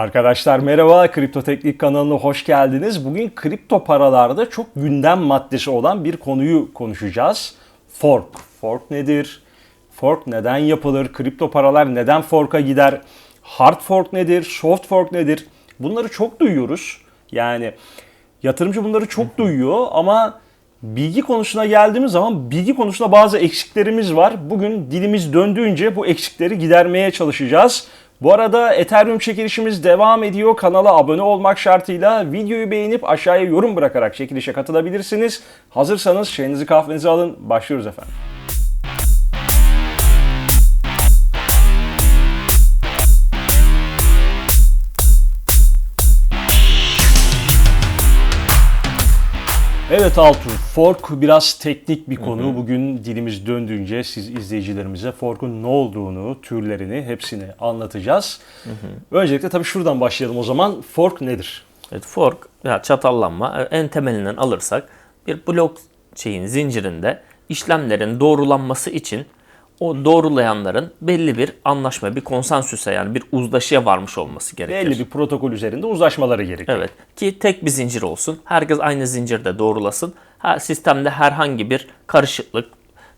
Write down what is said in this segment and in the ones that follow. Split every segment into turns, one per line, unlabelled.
Arkadaşlar merhaba, Kripto Teknik kanalına hoş geldiniz. Bugün kripto paralarda çok gündem maddesi olan bir konuyu konuşacağız. Fork. Fork nedir? Fork neden yapılır? Kripto paralar neden fork'a gider? Hard fork nedir? Soft fork nedir? Bunları çok duyuyoruz. Yani yatırımcı bunları çok duyuyor ama bilgi konusuna geldiğimiz zaman bilgi konusunda bazı eksiklerimiz var. Bugün dilimiz döndüğünce bu eksikleri gidermeye çalışacağız. Bu arada Ethereum çekilişimiz devam ediyor. Kanala abone olmak şartıyla videoyu beğenip aşağıya yorum bırakarak çekilişe katılabilirsiniz. Hazırsanız çayınızı kahvenizi alın. Başlıyoruz efendim. Evet Altun, fork biraz teknik bir konu. Bugün dilimiz döndüğünce siz izleyicilerimize fork'un ne olduğunu, türlerini hepsini anlatacağız. Öncelikle tabii şuradan başlayalım o zaman. Fork nedir?
Evet, fork ya çatallanma en temelinden alırsak bir blockchain zincirinde işlemlerin doğrulanması için o doğrulayanların belli bir anlaşma, bir konsensüse yani bir uzlaşıya varmış olması gerekir.
Belli bir protokol üzerinde uzlaşmaları gerekiyor.
Evet ki tek bir zincir olsun. Herkes aynı zincirde doğrulasın. Her sistemde herhangi bir karışıklık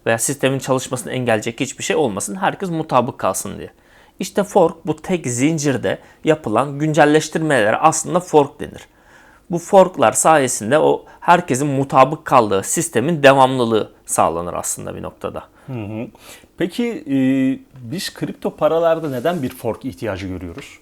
veya sistemin çalışmasını engelleyecek hiçbir şey olmasın. Herkes mutabık kalsın diye. İşte fork bu tek zincirde yapılan güncelleştirmelere aslında fork denir. Bu forklar sayesinde o herkesin mutabık kaldığı sistemin devamlılığı sağlanır aslında bir noktada.
Peki e, biz kripto paralarda neden bir fork ihtiyacı görüyoruz?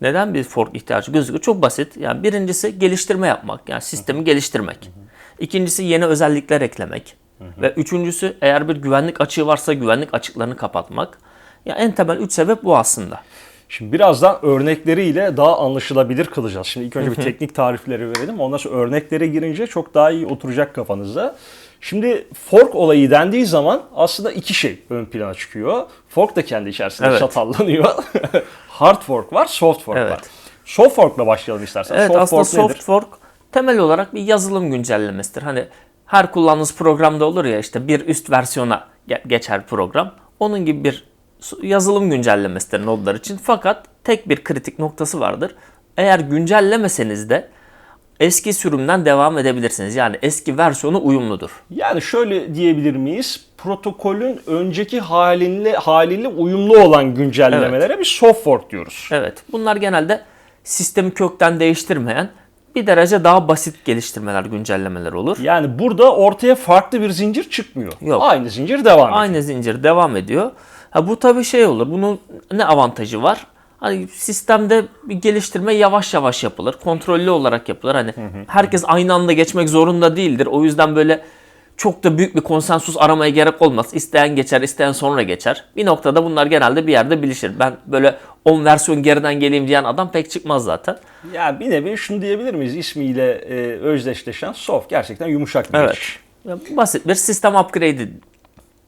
Neden bir fork ihtiyacı gözüküyor? Çok basit. Yani birincisi geliştirme yapmak. Yani sistemi geliştirmek. İkincisi yeni özellikler eklemek. Ve üçüncüsü eğer bir güvenlik açığı varsa güvenlik açıklarını kapatmak. Ya en temel üç sebep bu aslında.
Şimdi birazdan örnekleriyle daha anlaşılabilir kılacağız. Şimdi ilk önce bir teknik tarifleri verelim. Ondan sonra örneklere girince çok daha iyi oturacak kafanızda. Şimdi fork olayı dendiği zaman aslında iki şey ön plana çıkıyor. Fork da kendi içerisinde
Evet.
çatallanıyor. Hard fork var, soft fork
Evet.
var. Soft fork'la başlayalım istersen.
Evet
soft
aslında
fork
soft
nedir?
fork temel olarak bir yazılım güncellemesidir. Hani her kullandığınız programda olur ya işte bir üst versiyona ge- geçer program. Onun gibi bir yazılım güncellemesidir nodlar için. Fakat tek bir kritik noktası vardır. Eğer güncellemeseniz de eski sürümden devam edebilirsiniz. Yani eski versiyonu uyumludur.
Yani şöyle diyebilir miyiz? Protokolün önceki halinle haliyle uyumlu olan güncellemelere bir soft fork diyoruz.
Evet. Bunlar genelde sistemi kökten değiştirmeyen bir derece daha basit geliştirmeler, güncellemeler olur.
Yani burada ortaya farklı bir zincir çıkmıyor.
Yok.
Aynı zincir devam ediyor.
Aynı zincir devam ediyor. Ha bu tabii şey olur. Bunun ne avantajı var? Hani sistemde bir geliştirme yavaş yavaş yapılır. Kontrollü olarak yapılır. Hani herkes aynı anda geçmek zorunda değildir. O yüzden böyle çok da büyük bir konsensus aramaya gerek olmaz. İsteyen geçer, isteyen sonra geçer. Bir noktada bunlar genelde bir yerde bilişir. Ben böyle 10 versiyon geriden geleyim diyen adam pek çıkmaz zaten.
Ya bir nevi şunu diyebilir miyiz? İsmiyle e, özdeşleşen soft gerçekten yumuşak bir
Evet.
iş.
Basit bir sistem upgrade'i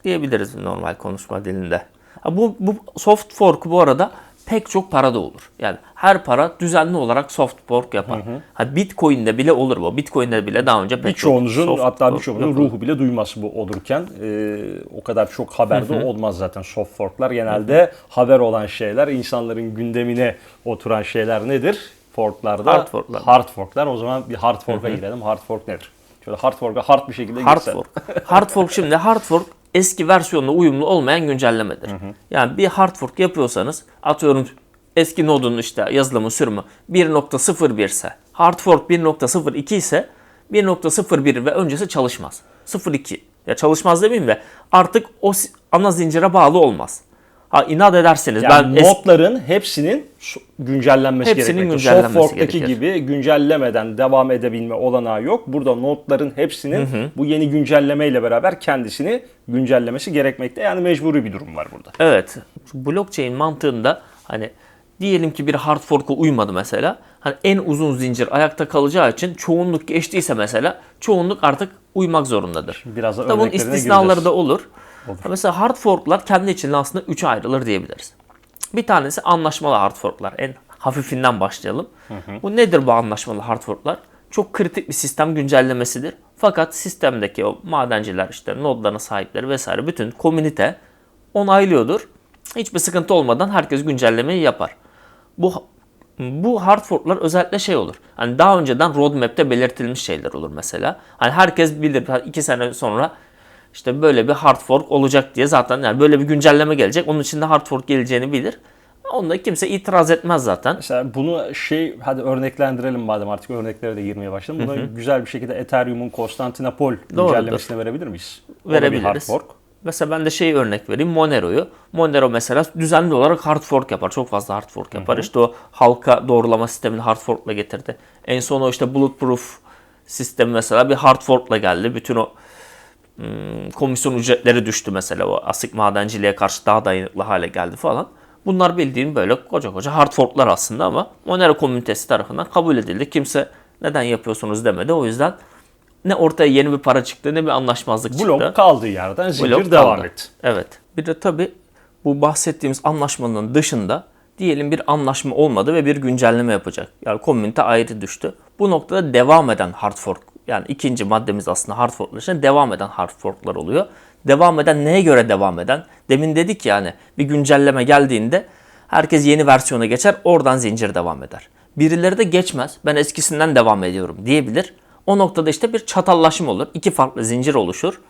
diyebiliriz normal konuşma dilinde. Bu, bu soft fork bu arada pek çok parada olur. Yani her para düzenli olarak soft fork yapar. Ha Bitcoin'de bile olur bu. Bitcoin'de bile daha önce pek çok
Birçoğunuzun
soft
hatta
yapıldı.
ruhu bile duymaz bu olurken. E, o kadar çok haberde olmaz zaten soft forklar. Genelde haber olan şeyler, insanların gündemine oturan şeyler nedir? Forklarda
Hard forklar.
hard forklar. O zaman bir hard fork'a girelim. Hard fork nedir? Şöyle hard fork'a hard bir şekilde
Hard fork. hard fork şimdi hard fork eski versiyonla uyumlu olmayan güncellemedir. Yani bir hard fork yapıyorsanız atıyorum eski nodun işte yazılımı sürümü 1.01 ise hard fork 1.02 ise 1.01 ve öncesi çalışmaz. 02 ya çalışmaz demeyeyim de artık o ana zincire bağlı olmaz. İnat ederseniz
Yani
ben
notların hepsinin güncellenmesi
Hepsinin
gerekmekte.
güncellenmesi
Soft fork'taki
gerekir.
gibi güncellemeden devam edebilme olanağı yok. Burada notların hepsinin bu yeni güncellemeyle beraber kendisini güncellemesi gerekmekte. Yani mecburi bir durum var burada.
Evet. Blockchain mantığında hani diyelim ki bir hard fork'a uymadı mesela. Hani en uzun zincir ayakta kalacağı için çoğunluk geçtiyse mesela çoğunluk artık uymak zorundadır.
Biraz da
Tabii bunun istisnaları
gireceğiz.
da olur. Ha Mesela hard fork'lar kendi içinde aslında üçe ayrılır diyebiliriz. Bir tanesi anlaşmalı hard fork'lar. En hafifinden başlayalım. Bu nedir bu anlaşmalı hard fork'lar? Çok kritik bir sistem güncellemesidir. Fakat sistemdeki o madenciler işte nodların sahipleri vesaire bütün komünite onaylıyordur. Hiçbir sıkıntı olmadan herkes güncellemeyi yapar. Bu Bu hard forklar özellikle şey olur. Hani daha önceden roadmap'te belirtilmiş şeyler olur mesela. Hani herkes bilir iki sene sonra işte böyle bir hard fork olacak diye zaten yani böyle bir güncelleme gelecek. Onun içinde hard fork geleceğini bilir. Onda kimse itiraz etmez zaten.
Mesela bunu şey hadi örneklendirelim madem artık örneklere de girmeye başladım. Buna güzel bir şekilde Ethereum'un Konstantinopol
Doğrudur.
güncellemesini verebilir miyiz? Da bir
Verebiliriz.
hard fork.
Mesela ben de şey örnek vereyim Monero'yu. Monero mesela düzenli olarak hard fork yapar. Çok fazla hard fork yapar. İşte o halka doğrulama sistemini hard fork'la getirdi. En son o işte bulletproof sistemi mesela bir hard fork'la geldi. Bütün o hmm, komisyon ücretleri düştü mesela. O asık madenciliğe karşı daha dayanıklı hale geldi falan. Bunlar bildiğin böyle koca koca hard fork'lar aslında ama Monero komünitesi tarafından kabul edildi. Kimse neden yapıyorsunuz demedi. O yüzden ne ortaya yeni bir para çıktı ne bir anlaşmazlık çıktı.
Blok kaldığı yerden zincir
Blok
devam
kaldı.
etti.
Evet. Bir de tabii bu bahsettiğimiz anlaşmanın dışında diyelim bir anlaşma olmadı ve bir güncelleme yapacak. Yani komünite ayrı düştü. Bu noktada devam eden hard fork yani ikinci maddemiz aslında hard forklar için devam eden hard forklar oluyor. Devam eden neye göre devam eden? Demin dedik yani bir güncelleme geldiğinde herkes yeni versiyona geçer oradan zincir devam eder. Birileri de geçmez ben eskisinden devam ediyorum diyebilir. O noktada işte bir çatallaşma olur. İki farklı zincir oluşur.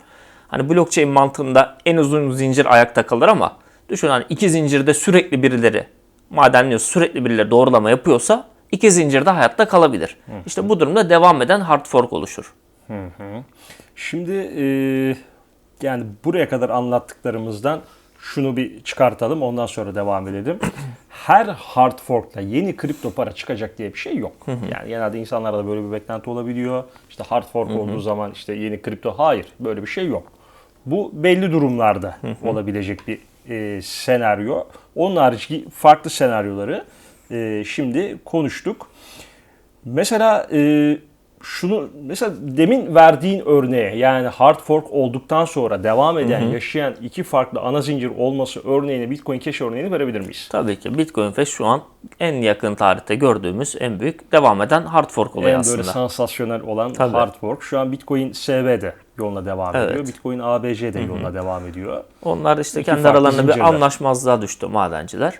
Hani blockchain mantığında en uzun zincir ayakta kalır ama düşün hani iki zincirde sürekli birileri madenliyor, sürekli birileri doğrulama yapıyorsa iki zincirde hayatta kalabilir. İşte bu durumda devam eden hard fork oluşur.
Şimdi e, yani buraya kadar anlattıklarımızdan şunu bir çıkartalım ondan sonra devam edelim. Her hard fork'ta yeni kripto para çıkacak diye bir şey yok. Yani genelde insanlarda böyle bir beklenti olabiliyor. İşte hard fork olduğu zaman işte yeni kripto hayır böyle bir şey yok. Bu belli durumlarda olabilecek bir e, senaryo. Onun harici farklı senaryoları e, şimdi konuştuk. Mesela e, şunu mesela demin verdiğin örneğe yani hard fork olduktan sonra devam eden yaşayan iki farklı ana zincir olması örneğini Bitcoin Cash örneğini verebilir miyiz?
Tabii ki Bitcoin Cash şu an en yakın tarihte gördüğümüz en büyük devam eden hard fork olayı
en
aslında.
böyle sansasyonel olan
Tabii.
hard fork. Şu an Bitcoin SV de yoluna devam
Evet.
ediyor. Bitcoin ABC de yoluna devam ediyor.
Onlar işte
İki
kendi aralarında bir
zincirler.
anlaşmazlığa düştü madenciler.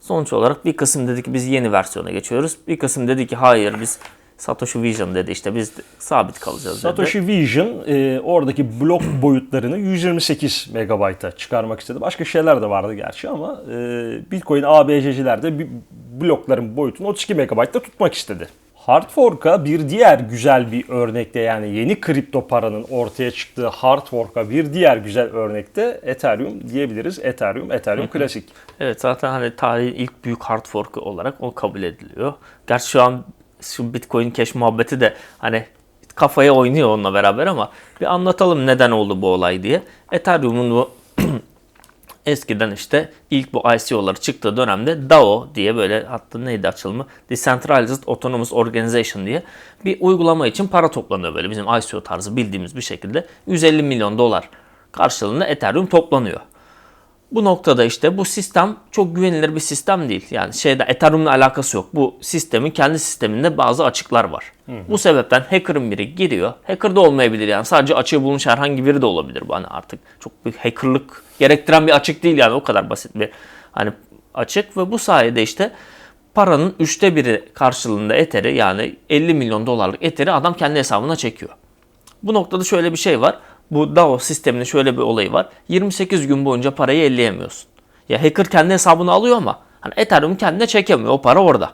Sonuç olarak bir kısım dedi ki biz yeni versiyona geçiyoruz. Bir kısım dedi ki hayır biz Satoshi Vision dedi işte biz sabit kalacağız dedi.
Satoshi Vision e, oradaki blok boyutlarını 128 megabayta çıkarmak istedi. Başka şeyler de vardı gerçi ama e, Bitcoin ABC'ciler de blokların boyutunu 32 megabaytta tutmak istedi. Hard Fork'a bir diğer güzel bir örnekte yani yeni kripto paranın ortaya çıktığı Hard Fork'a bir diğer güzel örnekte Ethereum diyebiliriz. Ethereum, Ethereum klasik.
Evet zaten hani tarihin ilk büyük hard fork'u olarak o kabul ediliyor. Gerçi şu an şu Bitcoin Cash muhabbeti de hani kafaya oynuyor onunla beraber ama bir anlatalım neden oldu bu olay diye. Ethereum'un bu eskiden işte ilk bu ICO'ları çıktığı dönemde DAO diye böyle hatta neydi açılımı? Decentralized Autonomous Organization diye bir uygulama için para toplanıyor böyle bizim ICO tarzı bildiğimiz bir şekilde 150 milyon dolar karşılığında Ethereum toplanıyor. Bu noktada işte bu sistem çok güvenilir bir sistem değil. Yani şeyde Ethereum'la alakası yok. Bu sistemin kendi sisteminde bazı açıklar var. Bu sebepten hacker'ın biri giriyor. Hacker da olmayabilir yani. Sadece açığı bulmuş herhangi biri de olabilir bu hani artık. Çok büyük hackerlık gerektiren bir açık değil yani o kadar basit bir hani açık ve bu sayede işte paranın üçte biri karşılığında Ether'i yani 50 milyon dolarlık Ether'i adam kendi hesabına çekiyor. Bu noktada şöyle bir şey var. Bu DAO sisteminin şöyle bir olayı var. 28 gün boyunca parayı elleyemiyorsun. Ya hacker kendi hesabını alıyor ama hani Ethereum kendine çekemiyor. O para orada.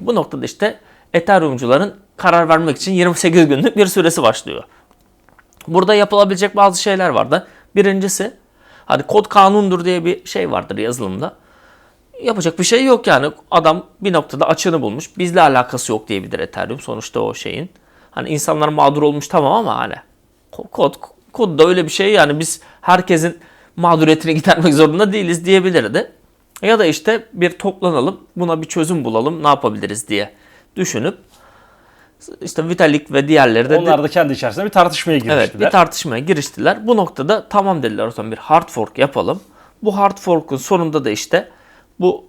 Bu noktada işte Ethereum'cuların karar vermek için 28 günlük bir süresi başlıyor. Burada yapılabilecek bazı şeyler vardı. Birincisi hani kod kanundur diye bir şey vardır yazılımda. Yapacak bir şey yok yani. Adam bir noktada açığını bulmuş. Bizle alakası yok diyebilir Ethereum sonuçta o şeyin. Hani insanlar mağdur olmuş tamam ama hani ko- kod kod da öyle bir şey yani biz herkesin mağduriyetini gidermek zorunda değiliz diyebilirdi. Ya da işte bir toplanalım buna bir çözüm bulalım ne yapabiliriz diye düşünüp işte Vitalik ve diğerleri de
Onlar da kendi içerisinde bir tartışmaya giriştiler.
Evet bir tartışmaya giriştiler. Bu noktada tamam dediler o zaman bir hard fork yapalım. Bu hard fork'un sonunda da işte bu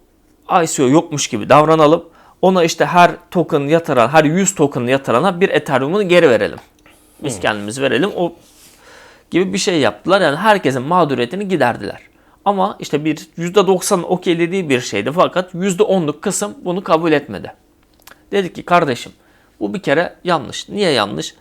ICO yokmuş gibi davranalım. Ona işte her token yatıran, her 100 token yatırana bir Ethereum'unu geri verelim. Biz kendimiz verelim. O gibi bir şey yaptılar. Yani herkesin mağduriyetini giderdiler. Ama işte bir %90 okeylediği bir şeydi fakat %10'luk kısım bunu kabul etmedi. Dedik ki kardeşim bu bir kere yanlış. Niye yanlış?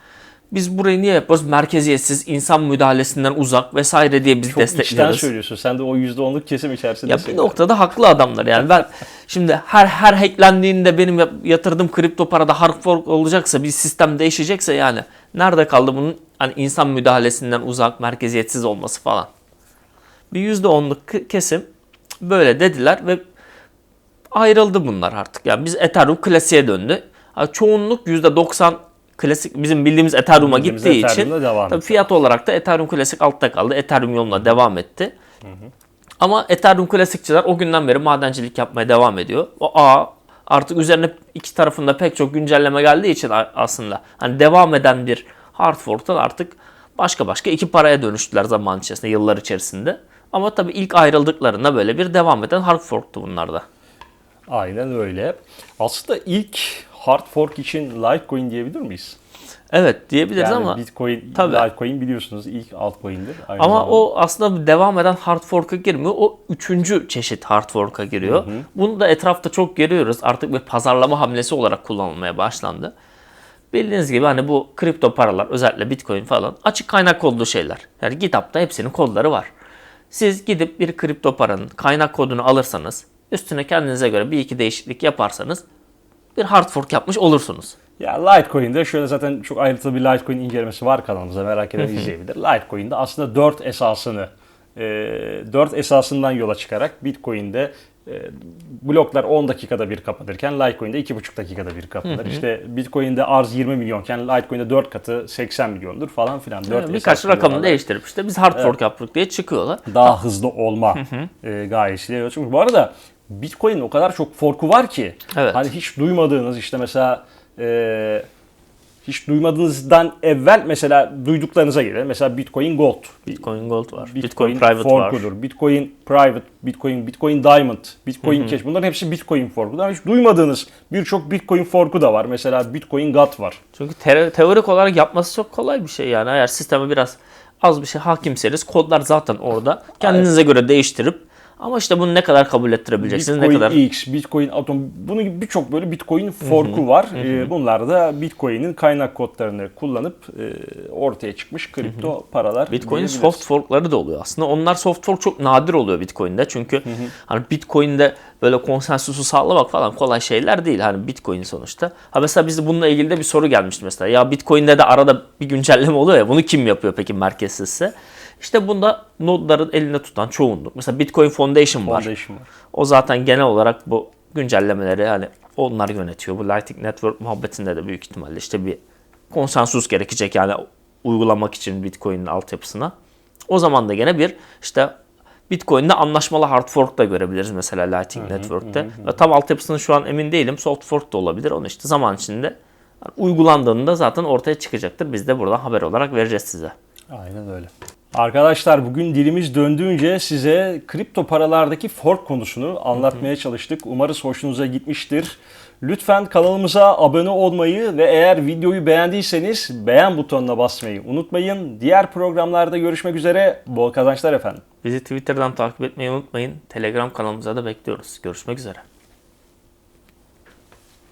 Biz burayı niye yapıyoruz? Merkeziyetsiz, insan müdahalesinden uzak vesaire diye biz
Çok içten
destekliyoruz.
söylüyorsun. Sen de o %10'luk kesim içerisinde.
Ya bir noktada haklı adamlar yani ben şimdi her her hacklendiğinde benim yatırdığım kripto parada hard fork olacaksa bir sistem değişecekse yani nerede kaldı bunun hani insan müdahalesinden uzak merkeziyetsiz olması falan. Bir %10'luk k- kesim böyle dediler ve ayrıldı bunlar artık. Yani biz Ethereum klasiğe döndü. Ha, çoğunluk %90 klasik bizim bildiğimiz Ethereum'a
Bildiğimiz
gittiği için tabii fiyat olarak da Ethereum klasik altta kaldı. Ethereum yoluna devam etti. Ama Ethereum klasikçiler o günden beri madencilik yapmaya devam ediyor. O A artık üzerine iki tarafında pek çok güncelleme geldiği için aslında hani devam eden bir hard fork'tan artık başka başka iki paraya dönüştüler zaman içerisinde, yıllar içerisinde. Ama tabii ilk ayrıldıklarında böyle bir devam eden hard fork'tu bunlar da.
Aynen öyle. Aslında ilk hard fork için Litecoin diyebilir miyiz?
Evet diyebiliriz
Yani
ama
Bitcoin,
Tabii.
Litecoin biliyorsunuz ilk altcoin'dir. Aynı
Ama
zamanda.
o aslında devam eden hard fork'a girmiyor. O üçüncü çeşit hard fork'a giriyor. Bunu da etrafta çok görüyoruz. Artık bir pazarlama hamlesi olarak kullanılmaya başlandı. Bildiğiniz gibi hani bu kripto paralar özellikle bitcoin falan açık kaynak kodlu şeyler. Yani GitHub'da hepsinin kodları var. Siz gidip bir kripto paranın kaynak kodunu alırsanız üstüne kendinize göre bir iki değişiklik yaparsanız bir hard fork yapmış olursunuz.
Ya Litecoin'de şöyle zaten çok ayrıntılı bir Litecoin incelemesi var kanalımızda merak eden izleyebilir. Litecoin'de aslında 4 esasını, 4 esasından yola çıkarak Bitcoin'de e, bloklar 10 dakikada bir kapanırken Litecoin'de 2,5 dakikada bir kapanır. İşte Bitcoin'de arz 20 milyonken Litecoin'de 4 katı 80 milyondur falan filan. 4
Birkaç rakamını değiştirip işte biz hard fork yaptık diye çıkıyorlar.
daha hızlı olma e, gayesiyle çıkmış. Bu arada Bitcoin'in o kadar çok forku var ki
Evet.
hani hiç duymadığınız işte mesela e, hiç duymadığınızdan evvel mesela duyduklarınıza göre mesela Bitcoin Gold,
Bitcoin Gold var.
Bitcoin,
Bitcoin, Private var.
forkudur, Bitcoin Private, Bitcoin, Bitcoin Diamond, Bitcoin Cash bunların hepsi Bitcoin forkudur. Ama hiç duymadığınız birçok Bitcoin forku da var. Mesela Bitcoin God var.
Çünkü te- teorik olarak yapması çok kolay bir şey yani. Eğer sisteme biraz az bir şey hakimseniz kodlar zaten orada. Kendinize göre değiştirip ama işte bunu ne kadar kabul ettirebileceksiniz,
Bitcoin
ne kadar
X, Bitcoin Atom, bunun gibi birçok böyle Bitcoin forku var. Ee, bunlar da Bitcoin'in kaynak kodlarını kullanıp e, ortaya çıkmış kripto paralar.
Bitcoin'in soft forkları da oluyor aslında. Onlar soft fork çok nadir oluyor Bitcoin'de. Çünkü hani Bitcoin'de böyle konsensusu sağlamak falan kolay şeyler değil. Hani Bitcoin sonuçta. Ha mesela bizde bununla ilgili de bir soru gelmişti mesela. Ya Bitcoin'de de arada bir güncelleme oluyor ya. Bunu kim yapıyor peki merkezsizse? İşte bunda nodların elinde tutan çoğunluk. Mesela Bitcoin Foundation var.
Foundation var.
O zaten genel olarak bu güncellemeleri hani onlar yönetiyor. Bu Lightning Network muhabbetinde de büyük ihtimalle işte bir konsensus gerekecek yani uygulamak için Bitcoin'in altyapısına. O zaman da gene bir işte Bitcoin'de anlaşmalı hard fork da görebiliriz mesela Lightning Network'te. Ve tam altyapısını şu an emin değilim. Soft fork da olabilir. Onu işte zaman içinde yani uygulandığında zaten ortaya çıkacaktır. Biz de buradan haber olarak vereceğiz size.
Aynen öyle. Arkadaşlar bugün dilimiz döndüğünce size kripto paralardaki fork konusunu anlatmaya çalıştık. Umarız hoşunuza gitmiştir. Lütfen kanalımıza abone olmayı ve eğer videoyu beğendiyseniz beğen butonuna basmayı unutmayın. Diğer programlarda görüşmek üzere. Bol kazançlar efendim.
Bizi Twitter'dan takip etmeyi unutmayın. Telegram kanalımıza da bekliyoruz. Görüşmek üzere.